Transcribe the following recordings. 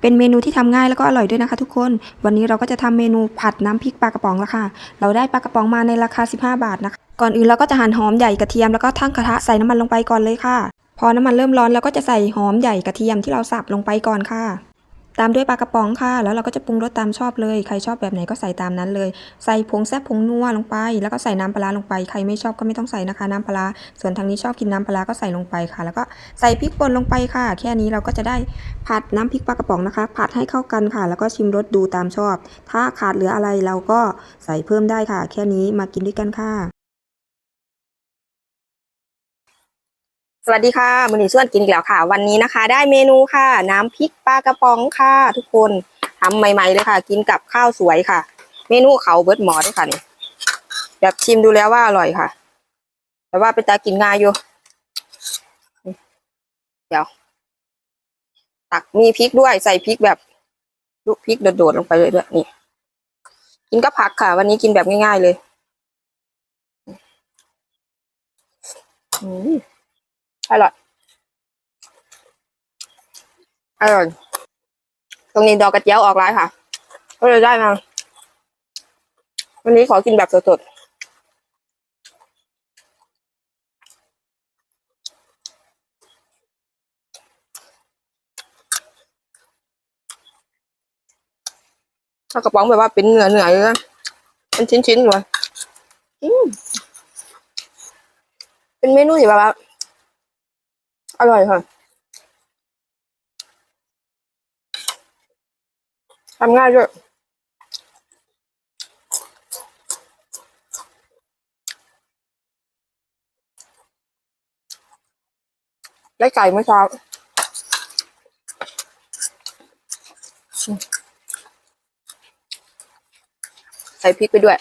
เป็นเมนูที่ทำง่ายแล้วก็อร่อยด้วยนะคะทุกคน วันนี้เราก็จะทำเมนูผัดน้ำพริกปลากระป๋องละค่ะ เราได้ปลากระป๋องมาในราคา 15 บาทนะคะ ก่อนอื่นเราก็จะหั่นหอมใหญ่กระเทียมแล้วก็ทั้งกระทะใส่น้ำมันลงไปก่อนเลยค่ะ พอน้ำมันเริ่มร้อนเราก็จะใส่หอมใหญ่กระเทียมที่เราสับลงไปก่อนค่ะ ตามด้วยปลากระป๋องค่ะ แล้วเราก็จะปรุงรสตามชอบเลย ใครชอบแบบไหนก็ใส่ตามนั้นเลย ใส่ผงแซ่บผงนัวลงไป แล้วก็ใส่น้ำปลาลงไป ใครไม่ชอบก็ไม่ต้องใส่นะคะน้ำปลา ส่วนทางนี้ชอบกินน้ำปลาร้าก็ใส่ลงไปค่ะ แล้วก็ใส่พริกป่นลงไปค่ะ แค่นี้เราก็จะได้ผัดน้ำพริกปลากระป๋องนะคะ ผัดให้เข้ากันค่ะ แล้วก็ชิมรสดูตามชอบ ถ้าขาดเหลืออะไรเราก็ใส่เพิ่มได้ค่ะ แค่นี้มากินด้วยกันค่ะ วัสดีค่ะมือหนีส่วนกินอีกแล้วค่ะ วันนี้นะคะ ได้เมนูค่ะ น้ำพริกปลากระป๋องค่ะ ทุกคนทำใหม่ ๆ เลยค่ะ กินกับข้าวสวยค่ะ เมนูเขาเบิร์ดหมอด้วยค่ะนี่แบบชิมดูแล้วว่าอร่อยค่ะ แต่ว่าเป็นตากินง่ายอยู่ เดี๋ยว ตักมีพริกด้วยใส่พริกแบบลูกพริกโดดๆลงไปเลยด้วยนี่ กินกับผักค่ะ วันนี้กินแบบง่ายๆเลย อืม อร่อยอร่อยตรงนี้ดอกกระเจียวออกร้ายค่ะ ก็เลยได้มาวันนี้ขอกินแบบสดๆถ้ากระป๋องแบบว่าเป็นเนื้อเนื้อเลยนะเป็นชิ้นๆอยู่อะอืมเป็นเมนูที่แบบว่า อร่อยค่ะทำง่ายด้วยได้ไก่เมื่อเช้าใส่พริกไปด้วย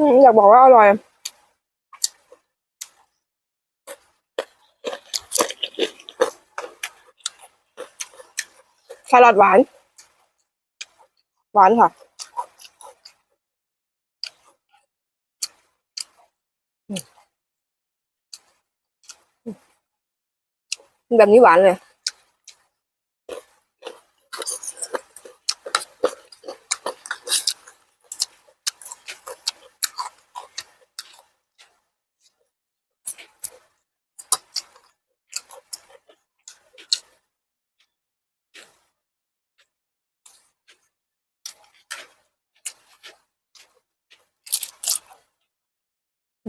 อยากบอกว่าอร่อยแครอทหวาน หวานค่ะแบบนี้หวานเลย ใ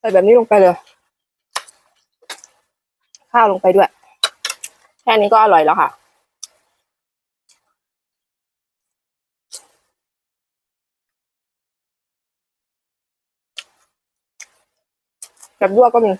ส่แบบนี้ลงไปเลย ข้าวลงไปด้วย แค่นี้ก็อร่อยแล้วค่ะแบบลวก็มี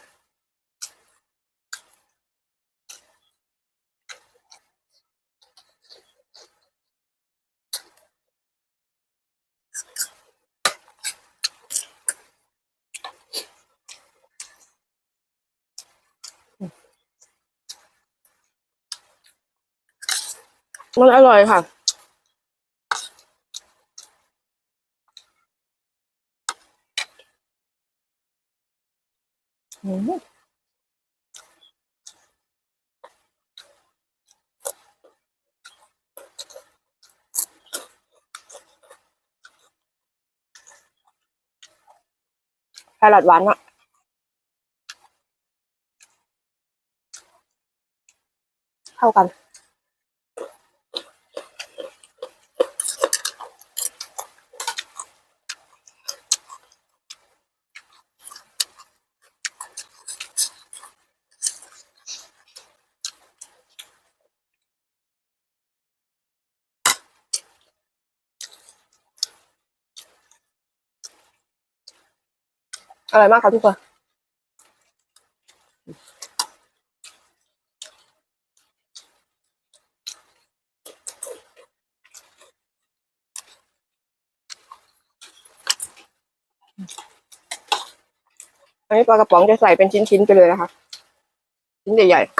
มันอร่อยค่ะ อืมแครอทหวานอะเข้ากัน อร่อยมากค่ะทุกคนอันนี้ปลากระป๋องจะใส่เป็นชิ้นๆไปเลยนะคะ ชิ้นใหญ่ๆ